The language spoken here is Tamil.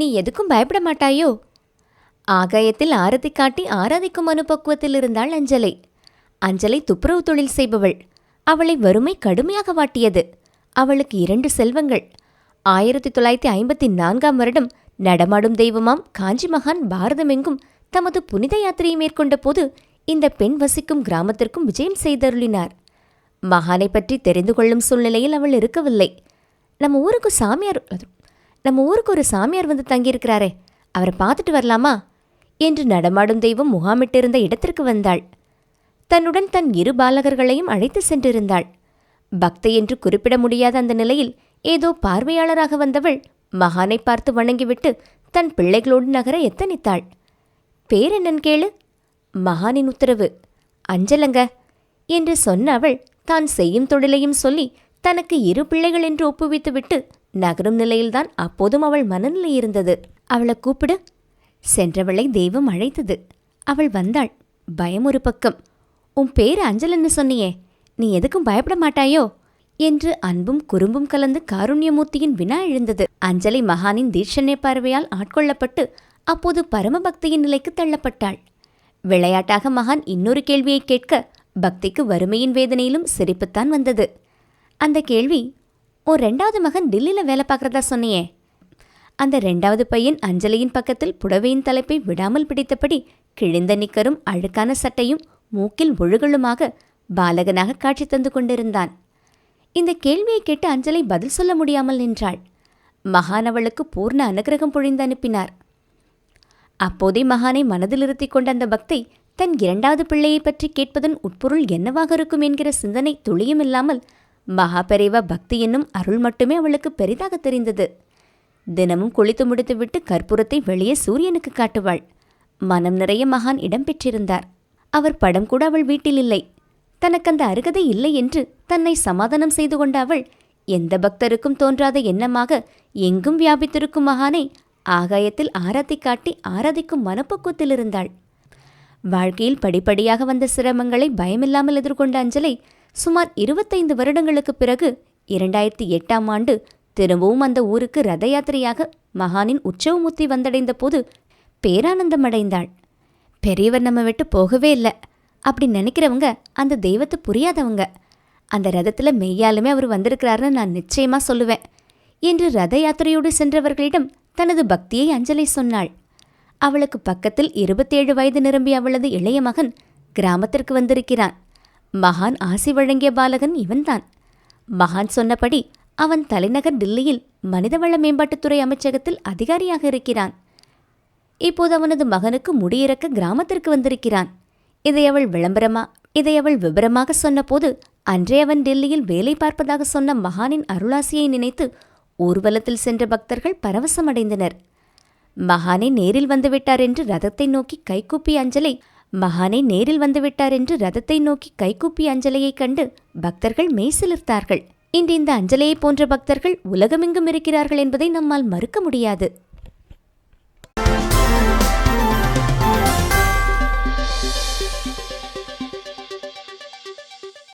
நீ எதுக்கும் பயப்பட மாட்டாயோ? ஆகாயத்தில் ஆரதி காட்டி ஆராதிக்கும் அனுபக்குவத்தில் இருந்தாள் அஞ்சலை. அஞ்சலை துப்புரவு தொழில் செய்பவள். அவளை வறுமை கடுமையாக வாட்டியது. அவளுக்கு இரண்டு செல்வங்கள். ஆயிரத்தி தொள்ளாயிரத்தி ஐம்பத்தி நான்காம் வருடம் நடமாடும் தெய்வமாம் காஞ்சி மகான் பாரதமெங்கும் தமது புனித யாத்திரையை மேற்கொண்ட போது இந்த பெண் வசிக்கும் கிராமத்திற்கும் விஜயம் செய்தருளினார். மகானை பற்றி தெரிந்து கொள்ளும் சூழ்நிலையில் அவள் இருக்கவில்லை. நம்ம ஊருக்கு சாமியார் நம்ம ஊருக்கு ஒரு சாமியார் வந்து தங்கியிருக்கிறாரே அவரை பார்த்துட்டு வரலாமா? என்று நடமாடும் தெய்வம் முகாமிட்டிருந்த இடத்திற்கு வந்தாள். தன்னுடன் தன் இரு பாலகர்களையும் அழைத்து சென்றிருந்தாள். பக்தை என்று குறிப்பிட முடியாத அந்த நிலையில் ஏதோ பார்வையாளராக வந்தவள் மகானை பார்த்து வணங்கிவிட்டு தன் பிள்ளைகளோடு நகர எத்தனித்தாள். பேர் என்னன்னு கேளு. மகானின் உத்தரவு. அஞ்சலங்க என்று சொன்ன அவள் தான் செய்யும் தொழிலையும் சொல்லி தனக்கு இரு பிள்ளைகள் என்று ஒப்புவித்துவிட்டு நகரும் நிலையில்தான் அப்போதும் அவள் மனநிலை இருந்தது. அவளை கூப்பிடு. சென்றவளை தெய்வம் அழைத்தது. அவள் வந்தாள். பயம் ஒரு பக்கம். உன் பேரு அஞ்சலன்னு சொன்னியே. நீ எதுக்கும் பயப்பட மாட்டாயோ? என்று அன்பும் குறும்பும் கலந்து காருண்யமூர்த்தியின் வினா எழுந்தது. அஞ்சலி மகானின் தீட்சண்ய பார்வையால் ஆட்கொள்ளப்பட்டு அப்போது பரமபக்தியின் நிலைக்கு தள்ளப்பட்டாள். விளையாட்டாக மகான் இன்னொரு கேள்வியை கேட்க பக்திக்கு வறுமையின் வேதனையிலும் சிரிப்புத்தான் வந்தது. அந்த கேள்வி உன் ரெண்டாவது மகன் டில்லியில் வேலை பார்க்கறதா சொன்னியே. அந்த ரெண்டாவது பையன் அஞ்சலியின் பக்கத்தில் புடவையின் தலைப்பை விடாமல் பிடித்தபடி கிழிந்த நிக்கரும் அழுக்கான சட்டையும் மூக்கில் ஒழுகலுமாக பாலகனாக காட்சி தந்து கொண்டிருந்தான். இந்த கேள்வியை கேட்டு அஞ்சலை பதில் சொல்ல முடியாமல் நின்றாள். மகான் அவளுக்கு பூர்ண அனுகிரகம் பொழிந்து அனுப்பினார். அப்போதே மகானை மனதில் இருத்திக் கொண்ட அந்த பக்தை தன் இரண்டாவது பிள்ளையை பற்றி கேட்பதன் உட்பொருள் என்னவாக இருக்கும் என்கிற சிந்தனை துளியும் இல்லாமல் மகாபெரிவா பக்தி என்னும் அருள் மட்டுமே அவளுக்கு பெரிதாக தெரிந்தது. தினமும் குளித்து முடித்துவிட்டு கற்பூரத்தை வெளியே சூரியனுக்கு காட்டுவாள். மனம் நிறைய மகான் இடம் பெற்றிருந்தார். அவர் படம் கூட அவள் வீட்டில் இல்லை. தனக்கு அந்த அருகதை இல்லை என்று தன்னை சமாதானம் செய்து கொண்ட அவள் எந்த பக்தருக்கும் தோன்றாத எண்ணமாக எங்கும் வியாபித்திருக்கும் மகானை ஆகாயத்தில் ஆராத்தி காட்டி ஆராதிக்கும் மனப்பக்குவத்தில் இருந்தாள் வாழ்க்கையில் படிப்படியாக வந்த சிரமங்களை பயமில்லாமல் எதிர்கொண்ட அஞ்சலை சுமார் இருபத்தைந்து வருடங்களுக்குப் பிறகு இரண்டாயிரத்தி எட்டாம் ஆண்டு திரும்பவும் அந்த ஊருக்கு ரத யாத்திரையாக மகானின் உற்சவமூர்த்தி வந்தடைந்த போது பேரானந்தம் அடைந்தாள் பெரியவர் நம்ம விட்டு போகவே இல்லை அப்படி நினைக்கிறவங்க அந்த தெய்வத்தை புரியாதவங்க. அந்த ரதத்துல மெய்யாலுமே அவர் வந்திருக்கிறாருன்னு நான் நிச்சயமா சொல்லுவேன் என்று ரத யாத்திரையோடு சென்றவர்களிடம் தனது பக்தியை அஞ்சலி சொன்னாள். அவளுக்கு பக்கத்தில் இருபத்தேழு வயது நிரம்பிய அவளது இளைய மகன் கிராமத்திற்கு வந்திருக்கிறான். மகான் ஆசி வழங்கிய பாலகன் இவன்தான். மகான் சொன்னபடி அவன் தலைநகர் டில்லியில் மனிதவள மேம்பாட்டுத்துறை அமைச்சகத்தில் அதிகாரியாக இருக்கிறான். இப்போது அவனது மகனுக்கு முடியிறக்க கிராமத்திற்கு வந்திருக்கிறான். இதை அவள் விளம்பரமா இதை அவள் விபரமாக சொன்னபோது அன்றே அவன் டெல்லியில் வேலை பார்ப்பதாக சொன்ன மகானின் அருளாசியை நினைத்து ஊர்வலத்தில் சென்ற பக்தர்கள் பரவசமடைந்தனர். மகானே நேரில் வந்துவிட்டார் என்று ரதத்தை நோக்கி கைகூப்பி அஞ்சலை மகானே நேரில் வந்துவிட்டார் என்று ரதத்தை நோக்கி கைகூப்பி அஞ்சலையைக் கண்டு பக்தர்கள் மெய்சிலிர்த்தார்கள் இன்று இந்த அஞ்சலையைப் போன்ற பக்தர்கள் உலகமெங்கும் இருக்கிறார்கள் என்பதை நம்மால் மறுக்க முடியாது.